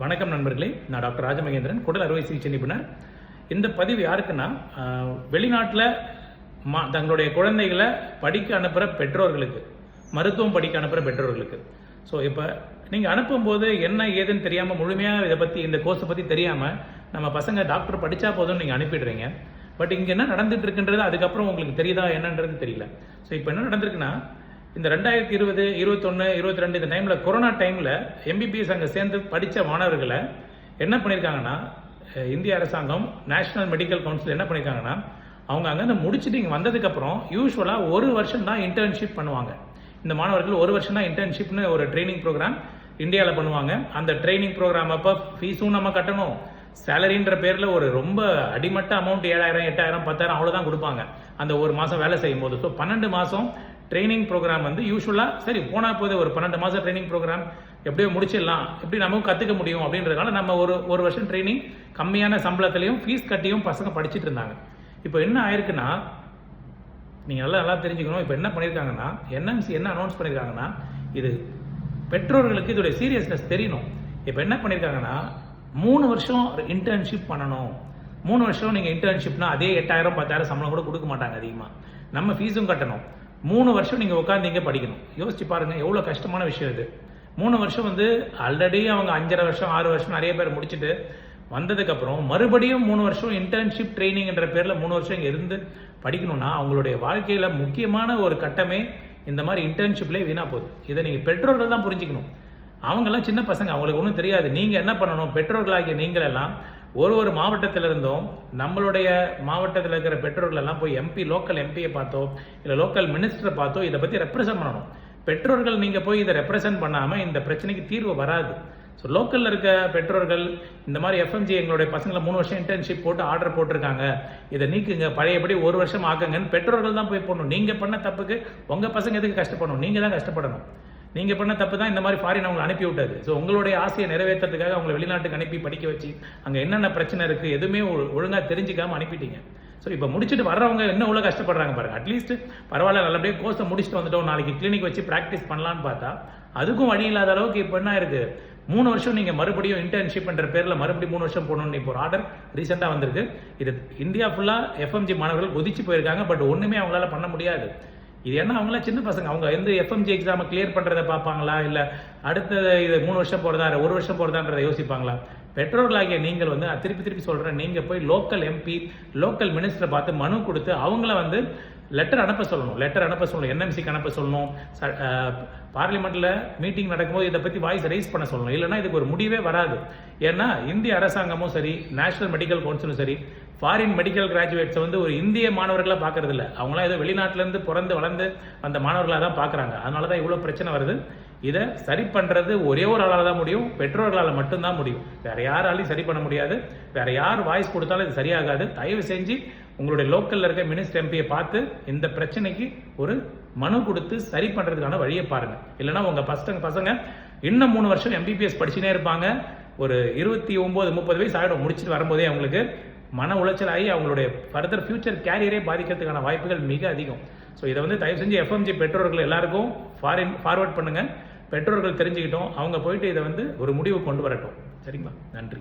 வணக்கம் நண்பர்களே. நான் டாக்டர் ராஜமகேந்திரன் குடல் அறுவை சிகிச்சை நிபுணர். இந்த பதிவு யாருக்குன்னா வெளிநாட்டில் மா தங்களுடைய குழந்தைகளை படிக்க அனுப்புகிற பெற்றோர்களுக்கு மருத்துவம் படிக்க அனுப்புகிற பெற்றோர்களுக்கு. ஸோ இப்போ நீங்கள் அனுப்பும்போது என்ன ஏதுன்னு தெரியாமல் முழுமையாக இதை பற்றி இந்த கோர்ஸை பற்றி தெரியாமல் நம்ம பசங்க டாக்டர் படித்தா போதும்னு நீங்கள் அனுப்பிடுறீங்க. பட் இங்கே என்ன நடந்துட்டு இருக்குன்றது அதுக்கப்புறம் உங்களுக்கு தெரியுதா என்னன்றது தெரியல. ஸோ இப்போ என்ன நடந்திருக்குன்னா இந்த ரெண்டாயிரத்தி இருபது இருபத்தொன்று இருபத்தி ரெண்டு இந்த டைமில் கொரோனா டைமில் எம்பிபிஎஸ் அங்கே சேர்ந்து படித்த மாணவர்களை என்ன பண்ணியிருக்காங்கன்னா இந்திய அரசாங்கம் நேஷனல் மெடிக்கல் கவுன்சில் என்ன பண்ணியிருக்காங்கன்னா அவங்க அங்கேருந்து முடிச்சுட்டு இங்கே வந்ததுக்கப்புறம் யூஸ்வலாக ஒரு வருஷம் தான் இன்டர்ன்ஷிப் பண்ணுவாங்க. இந்த மாணவர்கள் ஒரு வருஷம் தான் இன்டர்ன்ஷிப்னு ஒரு ட்ரைனிங் ப்ரோக்ராம் இந்தியாவில் பண்ணுவாங்க. அந்த ட்ரைனிங் ப்ரோக்ராம் அப்போ ஃபீஸும் நம்ம கட்டணும். சேலரின்ற பேரில் ஒரு ரொம்ப அடிமட்ட அமௌண்ட் ஏழாயிரம் எட்டாயிரம் பத்தாயிரம் அவ்வளோதான் கொடுப்பாங்க. அந்த ஒரு மாதம் வேலை செய்யும் போது ஸோ பன்னெண்டு மாதம் ட்ரைனிங் ப்ரோக்ராம் வந்து யூஸ்வலாக சரி போனால் போது ஒரு பன்னெண்டு மாதம் ட்ரைனிங் ப்ரோக்ராம் எப்படியோ முடிச்சிடலாம் எப்படி நமக்கு கற்றுக்க முடியும் அப்படின்றதுனால நம்ம ஒரு ஒரு வருஷம் ட்ரைனிங் கம்மியான சம்பளத்துலையும் ஃபீஸ் கட்டியும் பசங்க படிச்சிட்டு இருந்தாங்க. இப்போ என்ன ஆயிருக்குன்னா நீங்கள் நல்லா நல்லா தெரிஞ்சுக்கணும் இப்போ என்ன பண்ணியிருக்காங்கன்னா என்எம்சி என்ன அனௌன்ஸ் பண்ணியிருக்காங்கன்னா இது பெற்றோர்களுக்கு இதோடைய சீரியஸ்னஸ் தெரியணும். இப்போ என்ன பண்ணியிருக்காங்கன்னா மூணு வருஷம் இன்டர்ன்ஷிப் பண்ணணும். மூணு வருஷம் நீங்கள் இன்டர்ன்ஷிப்னா அதே எட்டாயிரம் பத்தாயிரம் சம்பளம் கூட கொடுக்க மாட்டாங்க அதிகமாக நம்ம ஃபீஸும் கட்டணும். மூணு வருஷம் நீங்கள் உட்காந்து இங்கே படிக்கணும். யோசிச்சு பாருங்கள் எவ்வளோ கஷ்டமான விஷயம் இது. மூணு வருஷம் வந்து ஆல்ரெடி அவங்க அஞ்சரை வருஷம் ஆறு வருஷம் நிறைய பேர் முடிச்சுட்டு வந்ததுக்கப்புறம் மறுபடியும் மூணு வருஷம் இன்டர்ன்ஷிப் ட்ரைனிங்ன்ற பேரில் மூணு வருஷம் இங்கே இருந்து படிக்கணும்னா அவங்களுடைய வாழ்க்கையில் முக்கியமான ஒரு கட்டமே இந்த மாதிரி இன்டர்ன்ஷிப்லேயே வீணாக போகுது. இதை நீங்கள் பெற்றோர்கள் தான் புரிஞ்சுக்கணும். அவங்கெல்லாம் சின்ன பசங்க அவங்களுக்கு ஒன்றும் தெரியாது. நீங்கள் என்ன பண்ணணும்? பெற்றோர்களாகிய நீங்களெல்லாம் ஒரு ஒரு மாவட்டத்தில் இருந்தும் நம்மளுடைய மாவட்டத்தில் இருக்கிற பெற்றோர்கள் எல்லாம் போய் எம்பி லோக்கல் எம்பியை பார்த்தோ இல்லை லோக்கல் மினிஸ்டரை பார்த்தோ இதை பற்றி ரெப்ரசன்ட் பண்ணணும். பெற்றோர்கள் நீங்கள் போய் இதை ரெப்ரசன்ட் பண்ணாமல் இந்த பிரச்சனைக்கு தீர்வு வராது. ஸோ லோக்கலில் இருக்க பெற்றோர்கள் இந்த மாதிரி எஃப்எம்ஜி எங்களுடைய பசங்களை மூணு வருஷம் இன்டர்ன்ஷிப் போட்டு ஆர்டர் போட்டிருக்காங்க. இதை நீக்குங்க பழையபடி ஒரு வருஷம் ஆக்குங்கன்னு பெற்றோர்கள் தான் போய் போடணும். நீங்கள் பண்ண தப்புக்கு உங்கள் பசங்க எதுக்கு கஷ்டப்படணும்? நீங்கள் தான் கஷ்டப்படணும். நீங்கள் பண்ண தப்பு தான் இந்த மாதிரி ஃபாரின் அவங்களை அனுப்பி விட்டது. ஸோ உங்களுடைய ஆசையை நிறைவேற்றுறதுக்காக அவங்களை வெளிநாட்டுக்கு அனுப்பி படிக்க வச்சு அங்கே என்னென்ன பிரச்சனை இருக்குது எதுவுமே ஒழுங்காக தெரிஞ்சுக்காம அனுப்பிட்டீங்க. ஸோ இப்போ முடிச்சுட்டு வர்றவங்க என்ன உள்ள கஷ்டப்படுறாங்க பாருங்க. அட்லீஸ்ட் பரவாயில்ல நல்லபடியாக கோர்ஸை முடிச்சுட்டு வந்துட்டோம். நாளைக்கு கிளினிக் வச்சு ப்ராக்டிஸ் பண்ணலான்னு பார்த்தா அதுக்கும் வழி இல்லாத அளவுக்கு இப்போ என்ன இருக்கு மூணு வருஷம் நீங்கள் மறுபடியும் இன்டர்ன்ஷிப்ன்ற பேரில் மறுபடியும் மூணு வருஷம் போகணும்னு இப்போ ஒரு ஆர்டர் ரீசெண்டாக வந்திருக்கு. இது இந்தியா ஃபுல்லாக எஃப்எம்ஜி மாணவர்கள் குதிச்சு போயிருக்காங்க பட் ஒன்றுமே அவங்களால பண்ண முடியாது. இது என்ன அவங்களாம் சின்ன பசங்க. அவங்க எந்த எஃப்எம்ஜி எக்ஸாமை கிளியர் பண்ணுறதை பார்ப்பாங்களா? இல்லை அடுத்த இது மூணு வருஷம் போகிறதா ஒரு வருஷம் போகிறதான்றதை யோசிப்பாங்களா? பெற்றோர்களாகிய நீங்கள் வந்து திருப்பி திருப்பி சொல்கிறேன் நீங்கள் போய் லோக்கல் எம்பி லோக்கல் மினிஸ்டரை பார்த்து மனு கொடுத்து அவங்கள வந்து லெட்டர் அனுப்ப சொல்லணும். லெட்டர் அனுப்ப சொல்லணும். என்எம்சிக்கு அனுப்ப சொல்லணும். பார்லிமெண்ட்டில் மீட்டிங் நடக்கும்போது இதை பற்றி வாய்ஸ் ரைஸ் பண்ண சொல்லணும். இல்லைன்னா இதுக்கு ஒரு முடிவே வராது. ஏன்னா இந்திய அரசாங்கமும் சரி நேஷனல் மெடிக்கல் கவுன்சிலும் சரி ஃபாரின் மெடிக்கல் கிராஜுவேட்ஸை வந்து ஒரு இந்திய மாணவர்களாக பார்க்கறது இல்லை. அவங்களாம் ஏதோ வெளிநாட்டிலேருந்து பிறந்து வளர்ந்து அந்த மாணவர்களாக தான் பார்க்குறாங்க. அதனால தான் இவ்வளோ பிரச்சனை வருது. இதை சரி பண்ணுறது ஒரே ஒரு ஆளால் தான் முடியும். பெற்றோர்களால் மட்டும்தான் முடியும். வேற யாராலையும் சரி பண்ண முடியாது. வேற யார் வாய்ஸ் கொடுத்தாலும் இது சரியாகாது. தயவு செஞ்சு உங்களுடைய லோக்கல்ல இருக்க மினிஸ்டர் எம்பியை பார்த்து இந்த பிரச்சனைக்கு ஒரு மனு கொடுத்து சரி பண்றதுக்கான வழியை பாருங்க. இல்லைன்னா உங்க பசங்க பசங்க இன்னும் மூணு வருஷம் எம்பிபிஎஸ் படிச்சுனே இருப்பாங்க. ஒரு இருபத்தி ஒன்பது முப்பது வயசு ஆகிடும் முடிச்சுட்டு வரும்போதே அவங்களுக்கு மன உளைச்சல் ஆகி அவங்களுடைய ஃபர்தர் ஃபியூச்சர் கேரியரே பாதிக்கிறதுக்கான வாய்ப்புகள் மிக அதிகம். ஸோ இதை வந்து தயவு செஞ்சு எஃப்எம்ஜி பெற்றோர்கள் எல்லாருக்கும் ஃபாரின் ஃபார்வர்ட் பண்ணுங்க. பெற்றோர்கள் தெரிஞ்சுக்கிட்டோம். அவங்க போயிட்டு இதை வந்து ஒரு முடிவு கொண்டு வரட்டும். சரிங்களா? நன்றி.